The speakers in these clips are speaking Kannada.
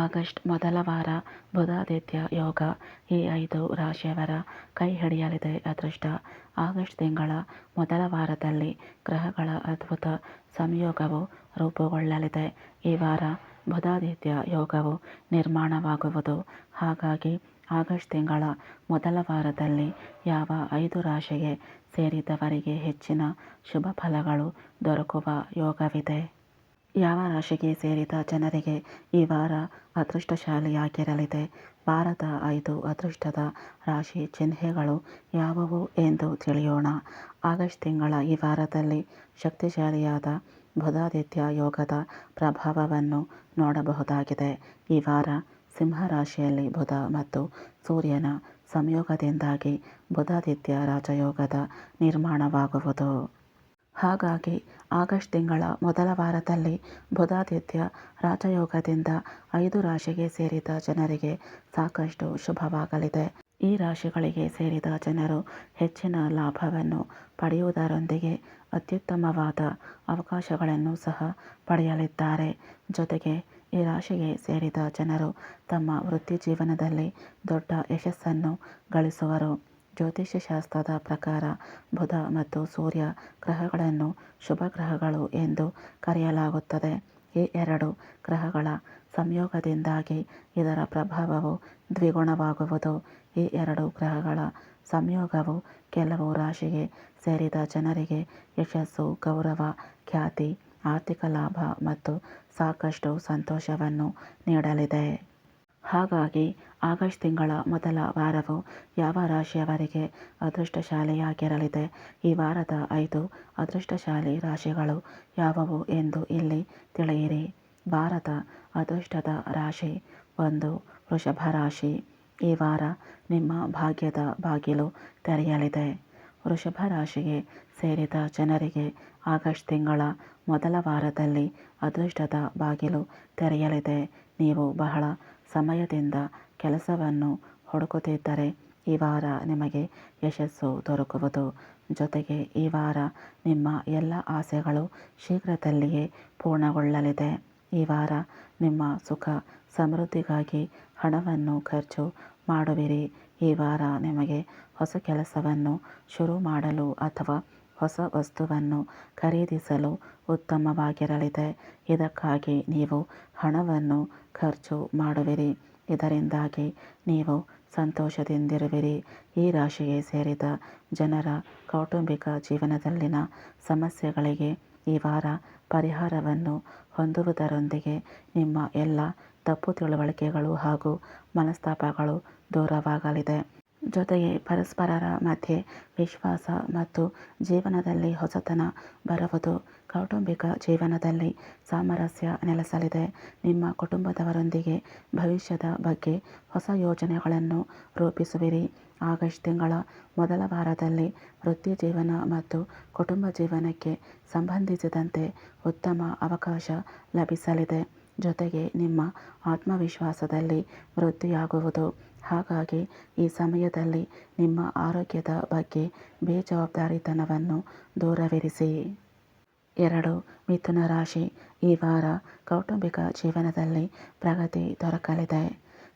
ಆಗಸ್ಟ್ ಮೊದಲ ವಾರ ಬುಧಾದಿತ್ಯ ಯೋಗ ಈ ಐದು ರಾಶಿಯವರ ಕೈ ಹಿಡಿಯಲಿದೆ ಅದೃಷ್ಟ, ಆಗಸ್ಟ್ ತಿಂಗಳ ಮೊದಲ ವಾರದಲ್ಲಿ ಗ್ರಹಗಳ ಅದ್ಭುತ ಸಂಯೋಗವು ರೂಪುಗೊಳ್ಳಲಿದೆ. ಈ ವಾರ ಬುಧಾದಿತ್ಯ ಯೋಗವು ನಿರ್ಮಾಣವಾಗುವುದು. ಹಾಗಾಗಿ ಆಗಸ್ಟ್ ತಿಂಗಳ ಮೊದಲ ವಾರದಲ್ಲಿ ಯಾವ ಐದು ರಾಶಿಗೆ ಸೇರಿದವರಿಗೆ ಹೆಚ್ಚಿನ ಶುಭ ಫಲಗಳು ದೊರಕುವ ಯೋಗವಿದೆ. ಯಾವ ರಾಶಿಗೆ ಸೇರಿದ ಜನರಿಗೆ ಈ ವಾರ ಅದೃಷ್ಟಶಾಲಿಯಾಗಿರಲಿದೆ ವಾರದ ಐದು ಅದೃಷ್ಟದ ರಾಶಿ ಚಿಹ್ನೆಗಳು ಯಾವುವು ಎಂದು ತಿಳಿಯೋಣ. ಆಗಸ್ಟ್ ತಿಂಗಳ ಈ ವಾರದಲ್ಲಿ ಶಕ್ತಿಶಾಲಿಯಾದ ಬುಧಾದಿತ್ಯ ಯೋಗದ ಪ್ರಭಾವವನ್ನು ನೋಡಬಹುದಾಗಿದೆ. ಈ ವಾರ ಸಿಂಹ ರಾಶಿಯಲ್ಲಿ ಬುಧ ಮತ್ತು ಸೂರ್ಯನ ಸಂಯೋಗದಿಂದಾಗಿ ಬುಧಾದಿತ್ಯ ರಾಜಯೋಗದ ನಿರ್ಮಾಣವಾಗುವುದು. ಹಾಗಾಗಿ ಆಗಸ್ಟ್ ತಿಂಗಳ ಮೊದಲ ವಾರದಲ್ಲಿ ಬುಧಾದಿತ್ಯ ರಾಜಯೋಗದಿಂದ ಐದು ರಾಶಿಗೆ ಸೇರಿದ ಜನರಿಗೆ ಸಾಕಷ್ಟು ಶುಭವಾಗಲಿದೆ. ಈ ರಾಶಿಗಳಿಗೆ ಸೇರಿದ ಜನರು ಹೆಚ್ಚಿನ ಲಾಭವನ್ನು ಪಡೆಯುವುದರೊಂದಿಗೆ ಅತ್ಯುತ್ತಮವಾದ ಅವಕಾಶಗಳನ್ನು ಸಹ ಪಡೆಯಲಿದ್ದಾರೆ. ಜೊತೆಗೆ ಈ ರಾಶಿಗೆ ಸೇರಿದ ಜನರು ತಮ್ಮ ವೃತ್ತಿ ಜೀವನದಲ್ಲಿ ದೊಡ್ಡ ಯಶಸ್ಸನ್ನು ಗಳಿಸುವರು. ಜ್ಯೋತಿಷ್ಯ ಶಾಸ್ತ್ರದ ಪ್ರಕಾರ ಬುಧ ಮತ್ತು ಸೂರ್ಯ ಗ್ರಹಗಳನ್ನು ಶುಭ ಗ್ರಹಗಳು ಎಂದು ಕರೆಯಲಾಗುತ್ತದೆ. ಈ ಎರಡು ಗ್ರಹಗಳ ಸಂಯೋಗದಿಂದಾಗಿ ಇದರ ಪ್ರಭಾವವು ದ್ವಿಗುಣವಾಗುವುದು. ಈ ಎರಡು ಗ್ರಹಗಳ ಸಂಯೋಗವು ಕೆಲವು ರಾಶಿಗೆ ಸೇರಿದ ಜನರಿಗೆ ಯಶಸ್ಸು, ಗೌರವ, ಖ್ಯಾತಿ, ಆರ್ಥಿಕ ಲಾಭ ಮತ್ತು ಸಾಕಷ್ಟು ಸಂತೋಷವನ್ನು ನೀಡಲಿದೆ. ಹಾಗಾಗಿ ಆಗಸ್ಟ್ ತಿಂಗಳ ಮೊದಲ ವಾರವು ಯಾವ ರಾಶಿಯವರಿಗೆ ಅದೃಷ್ಟಶಾಲಿಯಾಗಿರಲಿದೆ? ಈ ವಾರದ ಐದು ಅದೃಷ್ಟಶಾಲಿ ರಾಶಿಗಳು ಯಾವುವು ಎಂದು ಇಲ್ಲಿ ತಿಳಿಯಿರಿ. ಭಾರತ ಅದೃಷ್ಟದ ರಾಶಿ ಒಂದು ವೃಷಭ ರಾಶಿ. ಈ ವಾರ ನಿಮ್ಮ ಭಾಗ್ಯದ ಬಾಗಿಲು ತೆರೆಯಲಿದೆ. ವೃಷಭ ರಾಶಿಗೆ ಸೇರಿದ ಜನರಿಗೆ ಆಗಸ್ಟ್ ತಿಂಗಳ ಮೊದಲ ವಾರದಲ್ಲಿ ಅದೃಷ್ಟದ ಬಾಗಿಲು ತೆರೆಯಲಿದೆ. ನೀವು ಬಹಳ ಸಮಯದಿಂದ ಕೆಲಸವನ್ನು ಹುಡುಕುತ್ತಿದ್ದರೆ ಈ ವಾರ ನಿಮಗೆ ಯಶಸ್ಸು ದೊರಕುವುದು. ಜೊತೆಗೆ ಈ ವಾರ ನಿಮ್ಮ ಎಲ್ಲ ಆಸೆಗಳು ಶೀಘ್ರದಲ್ಲಿಯೇ ಪೂರ್ಣಗೊಳ್ಳಲಿದೆ. ಈ ವಾರ ನಿಮ್ಮ ಸುಖ ಸಮೃದ್ಧಿಗಾಗಿ ಹಣವನ್ನು ಖರ್ಚು ಮಾಡುವಿರಿ. ಈ ವಾರ ನಿಮಗೆ ಹೊಸ ಕೆಲಸವನ್ನು ಶುರು ಮಾಡಲು ಅಥವಾ ಹೊಸ ವಸ್ತುವನ್ನು ಖರೀದಿಸಲು ಉತ್ತಮವಾಗಿರಲಿದೆ. ಇದಕ್ಕಾಗಿ ನೀವು ಹಣವನ್ನು ಖರ್ಚು ಮಾಡುವಿರಿ. ಇದರಿಂದಾಗಿ ನೀವು ಸಂತೋಷದಿಂದಿರುವಿರಿ. ಈ ರಾಶಿಗೆ ಸೇರಿದ ಜನರ ಕೌಟುಂಬಿಕ ಜೀವನದಲ್ಲಿನ ಸಮಸ್ಯೆಗಳಿಗೆ ಈ ವಾರ ಪರಿಹಾರವನ್ನು ಹೊಂದುವುದರೊಂದಿಗೆ ನಿಮ್ಮ ಎಲ್ಲ ತಪ್ಪು ತಿಳುವಳಿಕೆಗಳು ಹಾಗೂ ಮನಸ್ತಾಪಗಳು ದೂರವಾಗಲಿದೆ. ಜೊತೆಗೆ ಪರಸ್ಪರರ ಮಧ್ಯೆ ವಿಶ್ವಾಸ ಮತ್ತು ಜೀವನದಲ್ಲಿ ಹೊಸತನ ಬರುವುದು ಕೌಟುಂಬಿಕ ಜೀವನದಲ್ಲಿ ಸಾಮರಸ್ಯ ನೆಲೆಸಲಿದೆ. ನಿಮ್ಮ ಕುಟುಂಬದವರೊಂದಿಗೆ ಭವಿಷ್ಯದ ಬಗ್ಗೆ ಹೊಸ ಯೋಜನೆಗಳನ್ನು ರೂಪಿಸುವಿರಿ. ಆಗಸ್ಟ್ ತಿಂಗಳ ಮೊದಲ ವಾರದಲ್ಲಿ ವೃತ್ತಿ ಜೀವನ ಮತ್ತು ಕುಟುಂಬ ಜೀವನಕ್ಕೆ ಸಂಬಂಧಿಸಿದಂತೆ ಉತ್ತಮ ಅವಕಾಶ ಲಭಿಸಲಿದೆ. ಜೊತೆಗೆ ನಿಮ್ಮ ಆತ್ಮವಿಶ್ವಾಸದಲ್ಲಿ ವೃದ್ಧಿಯಾಗುವುದು ಹಾಗಾಗಿ ಈ ಸಮಯದಲ್ಲಿ ನಿಮ್ಮ ಆರೋಗ್ಯದ ಬಗ್ಗೆ ಬೇಜವಾಬ್ದಾರಿತನವನ್ನು ದೂರವಿರಿಸಿ. ಎರಡು, ಮಿಥುನ ರಾಶಿ. ಈ ವಾರ ಕೌಟುಂಬಿಕ ಜೀವನದಲ್ಲಿ ಪ್ರಗತಿ ದೊರಕಲಿದೆ.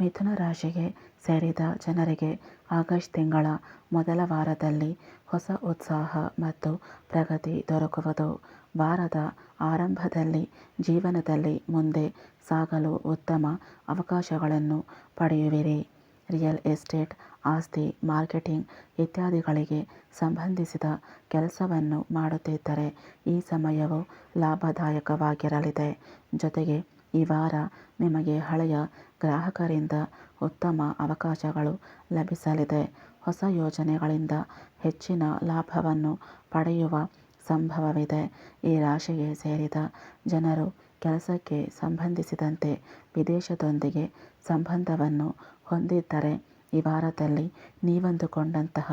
ಮಿಥುನ ರಾಶಿಗೆ ಸೇರಿದ ಜನರಿಗೆ ಆಗಸ್ಟ್ ತಿಂಗಳ ಮೊದಲ ವಾರದಲ್ಲಿ ಹೊಸ ಉತ್ಸಾಹ ಮತ್ತು ಪ್ರಗತಿ ದೊರಕುವುದು. ವಾರದ ಆರಂಭದಲ್ಲಿ ಜೀವನದಲ್ಲಿ ಮುಂದೆ ಸಾಗಲು ಉತ್ತಮ ಅವಕಾಶಗಳನ್ನು ಪಡೆಯುವಿರಿ. ರಿಯಲ್ ಎಸ್ಟೇಟ್, ಆಸ್ತಿ, ಮಾರ್ಕೆಟಿಂಗ್ ಇತ್ಯಾದಿಗಳಿಗೆ ಸಂಬಂಧಿಸಿದ ಕೆಲಸವನ್ನು ಮಾಡುತ್ತಿದ್ದರೆ ಈ ಸಮಯವು ಲಾಭದಾಯಕವಾಗಿರಲಿದೆ. ಜೊತೆಗೆ ಈ ವಾರ ನಿಮಗೆ ಹಳೆಯ ಗ್ರಾಹಕರಿಂದ ಉತ್ತಮ ಅವಕಾಶಗಳು ಲಭಿಸಲಿದೆ. ಹೊಸ ಯೋಜನೆಗಳಿಂದ ಹೆಚ್ಚಿನ ಲಾಭವನ್ನು ಪಡೆಯುವ ಸಂಭವವಿದೆ. ಈ ರಾಶಿಗೆ ಸೇರಿದ ಜನರು ಕೆಲಸಕ್ಕೆ ಸಂಬಂಧಿಸಿದಂತೆ ವಿದೇಶದೊಂದಿಗೆ ಸಂಬಂಧವನ್ನು ಹೊಂದಿದ್ದರೆ ಈ ವಾರದಲ್ಲಿ ನೀವಂದುಕೊಂಡಂತಹ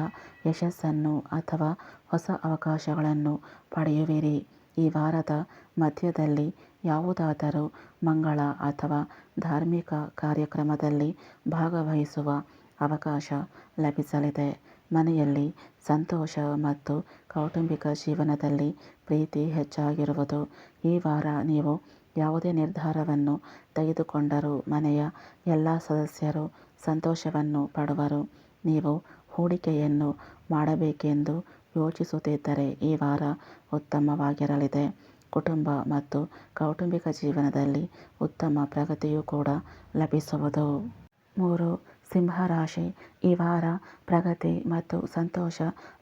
ಯಶಸ್ಸನ್ನು ಅಥವಾ ಹೊಸ ಅವಕಾಶಗಳನ್ನು ಪಡೆಯುವಿರಿ. ಈ ವಾರದ ಮಧ್ಯದಲ್ಲಿ ಯಾವುದಾದರೂ ಮಂಗಳ ಅಥವಾ ಧಾರ್ಮಿಕ ಕಾರ್ಯಕ್ರಮದಲ್ಲಿ ಭಾಗವಹಿಸುವ ಅವಕಾಶ ಲಭಿಸಲಿದೆ. ಮನೆಯಲ್ಲಿ ಸಂತೋಷ ಮತ್ತು ಕೌಟುಂಬಿಕ ಜೀವನದಲ್ಲಿ ಪ್ರೀತಿ ಹೆಚ್ಚಾಗಿರುವುದು. ಈ ವಾರ ನೀವು ಯಾವುದೇ ನಿರ್ಧಾರವನ್ನು ತೆಗೆದುಕೊಂಡರೂ ಮನೆಯ ಎಲ್ಲ ಸದಸ್ಯರು ಸಂತೋಷವನ್ನು ಪಡುವರು. ನೀವು ಹೂಡಿಕೆಯನ್ನು ಮಾಡಬೇಕೆಂದು ಯೋಚಿಸುತ್ತಿದ್ದರೆ ಈ ವಾರ ಉತ್ತಮವಾಗಿರಲಿದೆ. ಕುಟುಂಬ ಮತ್ತು ಕೌಟುಂಬಿಕ ಜೀವನದಲ್ಲಿ ಉತ್ತಮ ಪ್ರಗತಿಯೂ ಕೂಡ ಲಭಿಸುವುದು. ಮೂರು, ಸಿಂಹರಾಶಿ. ಈ ವಾರ ಪ್ರಗತಿ ಮತ್ತು ಸಂತೋಷ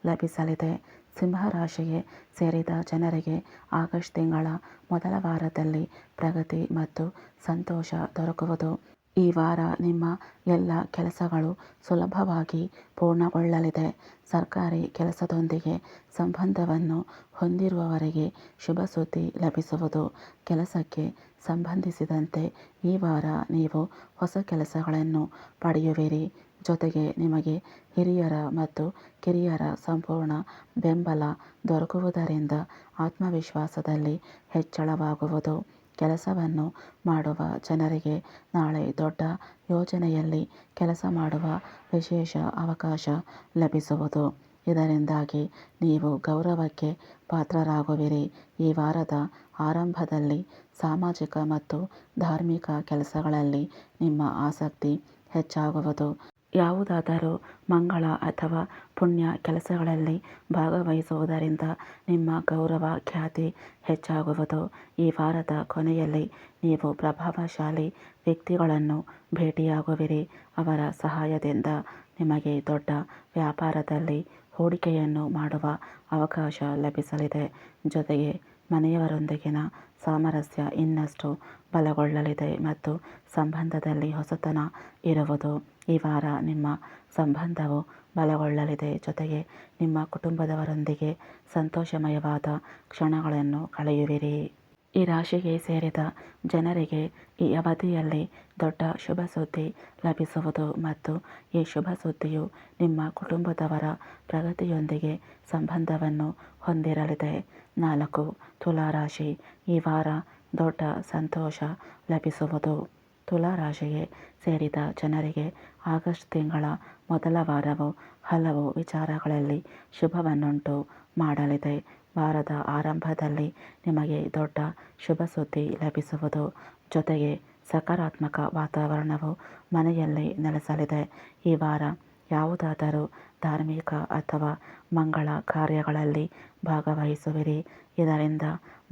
ಲಭಿಸಲಿದೆ. ಸಿಂಹರಾಶಿಗೆ ಸೇರಿದ ಜನರಿಗೆ ಆಗಸ್ಟ್ ತಿಂಗಳ ಮೊದಲ ವಾರದಲ್ಲಿ ಪ್ರಗತಿ ಮತ್ತು ಸಂತೋಷ ದೊರಕುವುದು. ಈ ವಾರ ನಿಮ್ಮ ಎಲ್ಲ ಕೆಲಸಗಳು ಸುಲಭವಾಗಿ ಪೂರ್ಣಗೊಳ್ಳಲಿದೆ. ಸರ್ಕಾರಿ ಕೆಲಸದೊಂದಿಗೆ ಸಂಬಂಧವನ್ನು ಹೊಂದಿರುವವರಿಗೆ ಶುಭ ಸುದ್ದಿ ಲಭಿಸುವುದು ಕೆಲಸಕ್ಕೆ ಸಂಬಂಧಿಸಿದಂತೆ ಈ ವಾರ ನೀವು ಹೊಸ ಕೆಲಸಗಳನ್ನು ಪಡೆಯುವಿರಿ. ಜೊತೆಗೆ ನಿಮಗೆ ಹಿರಿಯರ ಮತ್ತು ಕಿರಿಯರ ಸಂಪೂರ್ಣ ಬೆಂಬಲ ದೊರಕುವುದರಿಂದ ಆತ್ಮವಿಶ್ವಾಸದಲ್ಲಿ ಹೆಚ್ಚಳವಾಗುವುದು. ಕೆಲಸವನ್ನು ಮಾಡುವ ಜನರಿಗೆ ನಾಳೆ ದೊಡ್ಡ ಯೋಜನೆಯಲ್ಲಿ ಕೆಲಸ ಮಾಡುವ ವಿಶೇಷ ಅವಕಾಶ ಲಭಿಸುವುದು. ಇದರಿಂದಾಗಿ ನೀವು ಗೌರವಕ್ಕೆ ಪಾತ್ರರಾಗುವಿರಿ. ಈ ವಾರದ ಆರಂಭದಲ್ಲಿ ಸಾಮಾಜಿಕ ಮತ್ತು ಧಾರ್ಮಿಕ ಕೆಲಸಗಳಲ್ಲಿ ನಿಮ್ಮ ಆಸಕ್ತಿ ಹೆಚ್ಚಾಗುವುದು. ಯಾವುದಾದರೂ ಮಂಗಳ ಅಥವಾ ಪುಣ್ಯ ಕೆಲಸಗಳಲ್ಲಿ ಭಾಗವಹಿಸುವುದರಿಂದ ನಿಮ್ಮ ಗೌರವ ಖ್ಯಾತಿ ಹೆಚ್ಚಾಗುವುದು. ಈ ವಾರದ ಕೊನೆಯಲ್ಲಿ ನೀವು ಪ್ರಭಾವಶಾಲಿ ವ್ಯಕ್ತಿಗಳನ್ನು ಭೇಟಿಯಾಗುವಿರಿ. ಅವರ ಸಹಾಯದಿಂದ ನಿಮಗೆ ದೊಡ್ಡ ವ್ಯಾಪಾರದಲ್ಲಿ ಹೂಡಿಕೆಯನ್ನು ಮಾಡುವ ಅವಕಾಶ ಲಭಿಸಲಿದೆ. ಜೊತೆಗೆ ಮನೆಯವರೊಂದಿಗಿನ ಸಾಮರಸ್ಯ ಇನ್ನಷ್ಟು ಬಲಗೊಳ್ಳಲಿದೆ ಮತ್ತು ಸಂಬಂಧದಲ್ಲಿ ಹೊಸತನ ಇರುವುದು ಈ ವಾರ ನಿಮ್ಮ ಸಂಬಂಧವು ಬಲಗೊಳ್ಳಲಿದೆ. ಜೊತೆಗೆ ನಿಮ್ಮ ಕುಟುಂಬದವರೊಂದಿಗೆ ಸಂತೋಷಮಯವಾದ ಕ್ಷಣಗಳನ್ನು ಕಳೆಯುವಿರಿ. ಈ ರಾಶಿಗೆ ಸೇರಿದ ಜನರಿಗೆ ಈ ಅವಧಿಯಲ್ಲಿ ದೊಡ್ಡ ಶುಭ ಸುದ್ದಿ ಲಭಿಸುವುದು ಮತ್ತು ಈ ಶುಭ ಸುದ್ದಿಯು ನಿಮ್ಮ ಕುಟುಂಬದವರ ಪ್ರಗತಿಯೊಂದಿಗೆ ಸಂಬಂಧವನ್ನು ಹೊಂದಿರಲಿದೆ. ನಾಲ್ಕು. ತುಲಾರಾಶಿ. ಈ ವಾರ ದೊಡ್ಡ ಸಂತೋಷ ಲಭಿಸುವುದು. ತುಲಾರಾಶಿಗೆ ಸೇರಿದ ಜನರಿಗೆ ಆಗಸ್ಟ್ ತಿಂಗಳ ಮೊದಲ ವಾರವು ಹಲವು ವಿಚಾರಗಳಲ್ಲಿ ಶುಭವನ್ನುಂಟು ಮಾಡಲಿದೆ. ವಾರದ ಆರಂಭದಲ್ಲಿ ನಿಮಗೆ ದೊಡ್ಡ ಶುಭ ಸುದ್ದಿ ಲಭಿಸುವುದು. ಜೊತೆಗೆ ಸಕಾರಾತ್ಮಕ ವಾತಾವರಣವು ಮನೆಯಲ್ಲಿ ನೆಲೆಸಲಿದೆ. ಈ ವಾರ ಯಾವುದಾದರೂ ಧಾರ್ಮಿಕ ಅಥವಾ ಮಂಗಳ ಕಾರ್ಯಗಳಲ್ಲಿ ಭಾಗವಹಿಸುವಿರಿ. ಇದರಿಂದ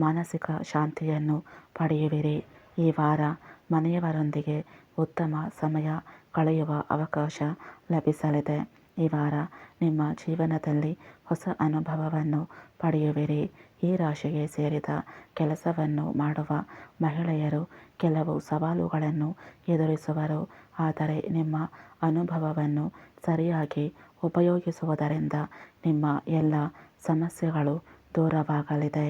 ಮಾನಸಿಕ ಶಾಂತಿಯನ್ನು ಪಡೆಯುವಿರಿ. ಈ ವಾರ ಮನೆಯವರೊಂದಿಗೆ ಉತ್ತಮ ಸಮಯ ಕಳೆಯುವ ಅವಕಾಶ ಲಭಿಸಲಿದೆ. ಈ ವಾರ ನಿಮ್ಮ ಜೀವನದಲ್ಲಿ ಹೊಸ ಅನುಭವವನ್ನು ಪಡೆಯುವಿರಿ. ಈ ರಾಶಿಗೆ ಸೇರಿದ ಕೆಲಸವನ್ನು ಮಾಡುವ ಮಹಿಳೆಯರು ಕೆಲವು ಸವಾಲುಗಳನ್ನು ಎದುರಿಸುವರು. ಆದರೆ ನಿಮ್ಮ ಅನುಭವವನ್ನು ಸರಿಯಾಗಿ ಉಪಯೋಗಿಸುವುದರಿಂದ ನಿಮ್ಮ ಎಲ್ಲ ಸಮಸ್ಯೆಗಳು ದೂರವಾಗಲಿದೆ.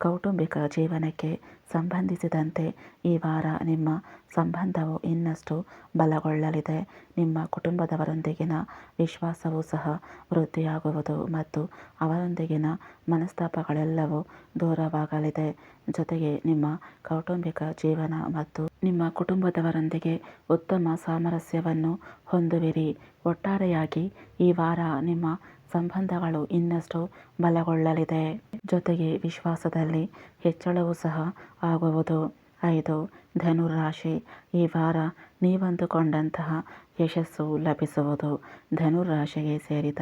ಕೌಟುಂಬಿಕ ಜೀವನಕ್ಕೆ ಸಂಬಂಧಿಸಿದಂತೆ ಈ ವಾರ ನಿಮ್ಮ ಸಂಬಂಧವು ಇನ್ನಷ್ಟು ಬಲಗೊಳ್ಳಲಿದೆ. ನಿಮ್ಮ ಕುಟುಂಬದವರೊಂದಿಗಿನ ವಿಶ್ವಾಸವೂ ಸಹ ವೃದ್ಧಿಯಾಗುವುದು ಮತ್ತು ಅವರೊಂದಿಗಿನ ಮನಸ್ತಾಪಗಳೆಲ್ಲವೂ ದೂರವಾಗಲಿದೆ. ಜೊತೆಗೆ ನಿಮ್ಮ ಕೌಟುಂಬಿಕ ಜೀವನ ಮತ್ತು ನಿಮ್ಮ ಕುಟುಂಬದವರೊಂದಿಗೆ ಉತ್ತಮ ಸಾಮರಸ್ಯವನ್ನು ಹೊಂದುವಿರಿ. ಒಟ್ಟಾರೆಯಾಗಿ ಈ ವಾರ ನಿಮ್ಮ ಸಂಬಂಧಗಳು ಇನ್ನಷ್ಟು ಬಲಗೊಳ್ಳಲಿದೆ. ಜೊತೆಗೆ ವಿಶ್ವಾಸದಲ್ಲಿ ಹೆಚ್ಚಳವೂ ಸಹ ಆಗುವುದು. ಐದು, ಧನುರಾಶಿ. ಈ ವಾರ ನೀವಂದುಕೊಂಡಂತಹ ಯಶಸ್ಸು ಲಭಿಸುವುದು. ಧನುರಾಶಿಗೆ ಸೇರಿದ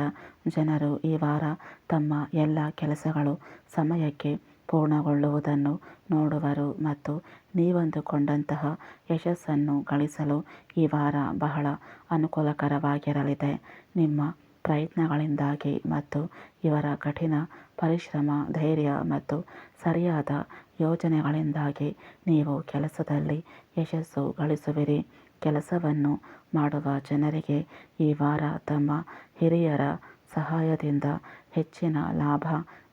ಜನರು ಈ ವಾರ ತಮ್ಮ ಎಲ್ಲ ಕೆಲಸಗಳು ಸಮಯಕ್ಕೆ ಪೂರ್ಣಗೊಳ್ಳುವುದನ್ನು ನೋಡುವರು ಮತ್ತು ನೀವಂದುಕೊಂಡಂತಹ ಯಶಸ್ಸನ್ನು ಗಳಿಸಲು ಈ ವಾರ ಬಹಳ ಅನುಕೂಲಕರವಾಗಿರಲಿದೆ. ನಿಮ್ಮ ಪ್ರಯತ್ನಗಳಿಂದಾಗಿ ಮತ್ತು ಇವರ ಕಠಿಣ ಪರಿಶ್ರಮ, ಧೈರ್ಯ ಮತ್ತು ಸರಿಯಾದ ಯೋಜನೆಗಳಿಂದಾಗಿ ನೀವು ಕೆಲಸದಲ್ಲಿ ಯಶಸ್ಸು ಗಳಿಸುವಿರಿ. ಕೆಲಸವನ್ನು ಮಾಡುವ ಜನರಿಗೆ ಈ ವಾರ ತಮ್ಮ ಹಿರಿಯರ ಸಹಾಯದಿಂದ ಹೆಚ್ಚಿನ ಲಾಭ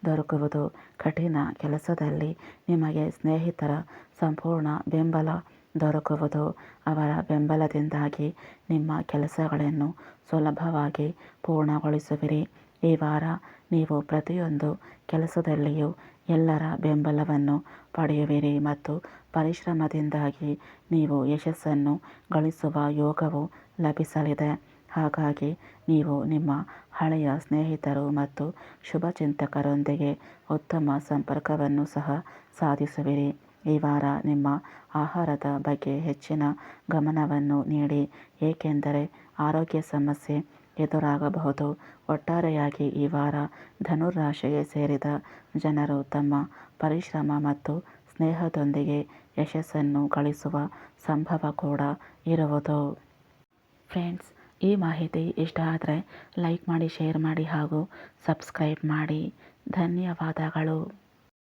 ದೊರಕುವುದು ಕಠಿಣ ಕೆಲಸದಲ್ಲಿ ನಿಮಗೆ ಸ್ನೇಹಿತರ ಸಂಪೂರ್ಣ ಬೆಂಬಲ ದೊರಕುವುದು. ಅವರ ಬೆಂಬಲದಿಂದಾಗಿ ನಿಮ್ಮ ಕೆಲಸಗಳನ್ನು ಸುಲಭವಾಗಿ ಪೂರ್ಣಗೊಳಿಸುವಿರಿ. ಈ ವಾರ ನೀವು ಪ್ರತಿಯೊಂದು ಕೆಲಸದಲ್ಲಿಯೂ ಎಲ್ಲರ ಬೆಂಬಲವನ್ನು ಪಡೆಯುವಿರಿ ಮತ್ತು ಪರಿಶ್ರಮದಿಂದಾಗಿ ನೀವು ಯಶಸ್ಸನ್ನು ಗಳಿಸುವ ಯೋಗವು ಲಭಿಸಲಿದೆ. ಹಾಗಾಗಿ ನೀವು ನಿಮ್ಮ ಹಳೆಯ ಸ್ನೇಹಿತರು ಮತ್ತು ಶುಭಚಿಂತಕರೊಂದಿಗೆ ಉತ್ತಮ ಸಂಪರ್ಕವನ್ನು ಸಹ ಸಾಧಿಸುವಿರಿ. ಈ ವಾರ ನಿಮ್ಮ ಆಹಾರದ ಬಗ್ಗೆ ಹೆಚ್ಚಿನ ಗಮನವನ್ನು ನೀಡಿ, ಏಕೆಂದರೆ ಆರೋಗ್ಯ ಸಮಸ್ಯೆ ಎದುರಾಗಬಹುದು. ಒಟ್ಟಾರೆಯಾಗಿ ಈ ವಾರ ಧನುರಾಶಿಗೆ ಸೇರಿದ ಜನರು ತಮ್ಮ ಪರಿಶ್ರಮ ಮತ್ತು ಸ್ನೇಹದೊಂದಿಗೆ ಯಶಸ್ಸನ್ನು ಗಳಿಸುವ ಸಂಭವ ಕೂಡ ಇರುವುದು. ಫ್ರೆಂಡ್ಸ್, ಈ ಮಾಹಿತಿ ಇಷ್ಟ ಆದರೆ ಲೈಕ್ ಮಾಡಿ, ಶೇರ್ ಮಾಡಿ ಹಾಗೂ ಸಬ್ಸ್ಕ್ರೈಬ್ ಮಾಡಿ. ಧನ್ಯವಾದಗಳು.